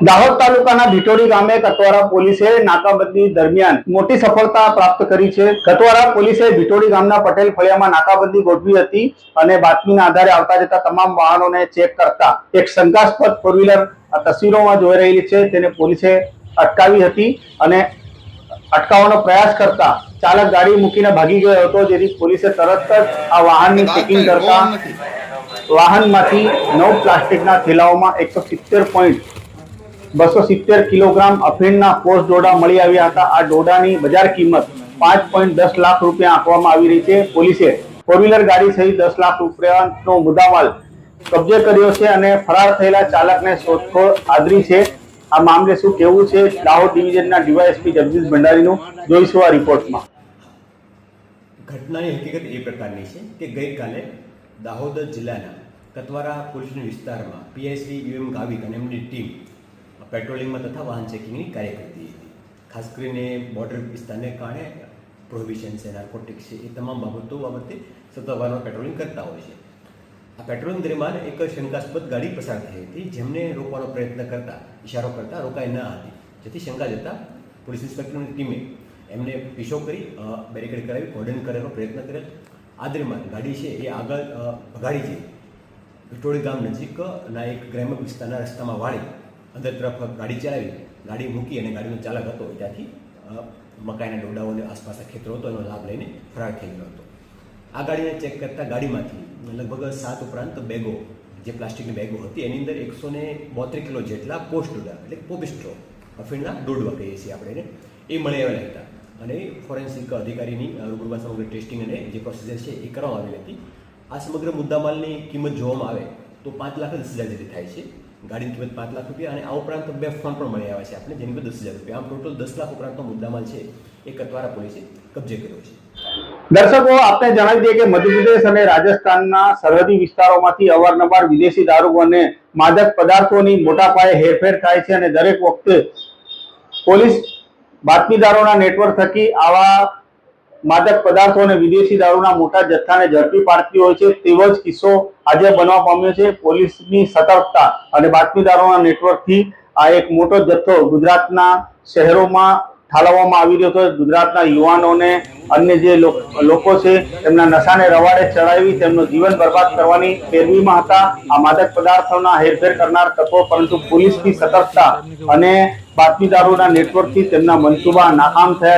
દાહોદ તાલુકાના ભીટોડી ગામે કટવારા પોલીસે નાકાબંધી દરમિયાન મોટી સફળતા પ્રાપ્ત કરી છે. કટવારા પોલીસે ભીટોડી ગામના પટેલ ફળિયામાં નાકાબંધી ગોઠવી હતી અને બાતમીના આધારે આવતા જતા તમામ વાહનોને ચેક કરતા એક શંકાસ્પદ ફોર વ્હીલર તસવીરોમાં જોઈ રહેલી છે. તેને પોલીસે અટકાવી હતી અને અટકાવવાનો પ્રયાસ કરતા ચાલક ગાડી મૂકીને ભાગી ગયો હતો જેથી પોલીસે તરત જ આ વાહનની ચેકિંગ કરતા વાહનમાંથી નવ પ્લાસ્ટિકના થેલાઓમાં એકસો સિત્તેર પોઈન્ટ બસો સિત્તેર કિલોગ્રામ અફીણના પોસ્ટ ડોડા મળી આવ્યા હતા. આ ડોડાની બજાર કિંમત પાંચ પોઈન્ટ દસ લાખ રૂપિયા આપવામાં આવી રહી છે. પોલીસે ફોર વ્હીલર ગાડી સહિત દસ લાખ રૂપિયાનો મુદ્દામાલ કબજે કર્યો છે અને ફરાર થયેલા ચાલકને શોધખોળ આદરી છે. આ મામલે શું કેવું છે? દાહોદ ડિવિઝનના ડીવાયએસપી જગદીશ ભંડારીનું જોઈશું આ રિપોર્ટમાં. ઘટનાની હકીકત એ પ્રકારની છે કે ગઈકાલે દાહોદ જિલ્લાના કતવારા પોલીસના વિસ્તારમાં પીએસસી યુએમ ગાવિક અને એમની ટીમ પેટ્રોલિંગમાં તથા વાહન ચેકિંગની કાર્ય કરતી હતી. ખાસ કરીને બોર્ડર વિસ્તારને કારણે પ્રોહિબિશન છે નાર્કોટિક્સ છે, એ તમામ બાબતો બાબતે સત્તાવારમાં પેટ્રોલિંગ કરતા હોય છે. આ પેટ્રોલિંગ દરમિયાન એક શંકાસ્પદ ગાડી પસાર થઈ હતી, જેમને રોકવાનો પ્રયત્ન કરતા ઇશારો કરતા રોકાઈ ન હતી. જેથી શંકા જતા પોલીસ ઇન્સ્પેક્ટરની ટીમે એમને પીછો કરી બેરિકેડ કરાવી, કોર્ડન કરવાનો પ્રયત્ન કર્યો. આ દરમિયાન ગાડી છે એ આગળ ભગાડી જઈ વિટોળી ગામ નજીકના એક ગ્રામ્ય વિસ્તારના રસ્તામાં વાળી અંદર તરફ ગાડી ચલાવી, ગાડી મૂકી અને ગાડીનો ચાલક હતો. ત્યાંથી મકાઈના ડોડાઓને આસપાસના ખેતરો હતો. એનો લાભ લઈને ફરાર થઈ ગયો હતો. આ ગાડીને ચેક કરતાં ગાડીમાંથી લગભગ સાત ઉપરાંત બેગો, જે પ્લાસ્ટિકની બેગો હતી, એની અંદર એકસો ને બોતેર કિલો જેટલા પોસ્ટ ડોડા, એટલે પોપિસ્ટ્રો અફીણના ડોડવા કહીએ છીએ આપણે એને, એ મળી આવેલા હતા. અને ફોરેન્સિક અધિકારીની રૂબરૂમાં સમગ્ર ટેસ્ટિંગ અને જે પ્રોસિજર છે, એ કરવામાં આવેલી હતી. આ સમગ્ર મુદ્દામાલની કિંમત જોવામાં આવે તો પાંચ લાખ દસ હજાર જેટલી થાય છે. ગાડીની કિંમત પાંચ લાખ રૂપિયા અને આ ઉપરાંત બે ફોન પણ મળી આવ્યા છે આપણે જેની કિંમત દસ હજાર રૂપિયા. આમ ટોટલ દસ લાખ ઉપરાંતનો મુદ્દામાલ છે. એ કતવારા પોલીસે કબજે કર્યો છે. દર્શકો, આપને જણાવી દઈએ કે મધ્યપ્રદેશ અને રાજસ્થાનના સરહદી વિસ્તારોમાંથી અવારનવાર વિદેશી દારૂ અને માદક પદાર્થોની મોટા પાયે હેરફેર થાય છે અને દરેક વખતે પોલીસ બાતમીદારોના નેટવર્ક થકી આવા માદક પદાર્થો અને વિદેશી દારૂના મોટા જથ્થાને ઝડપી પાડતી હોય છે. તેવો જ કિસ્સો આજે બનવા પામ્યો છે. પોલીસની સતર્કતા અને બાતમીદારોના નેટવર્કથી આ એક મોટો જથ્થો ગુજરાતના શહેરોમાં ઠાલવવામાં આવી રહ્યો હતો. ગુજરાતના યુવાનોને અન્ય જે લોકો છે, તેમના નશાને રવાડે ચડાવી, તેમનું જીવન બરબાદ કરવાની પેરવીમાં હતા. આ માદક પદાર્થોના હેરફેર કરનાર તત્વો, પરંતુ પોલીસની સતર્કતા અને બાતમીદારોના નેટવર્કથી તેમના મનસુબા નાકામ થયા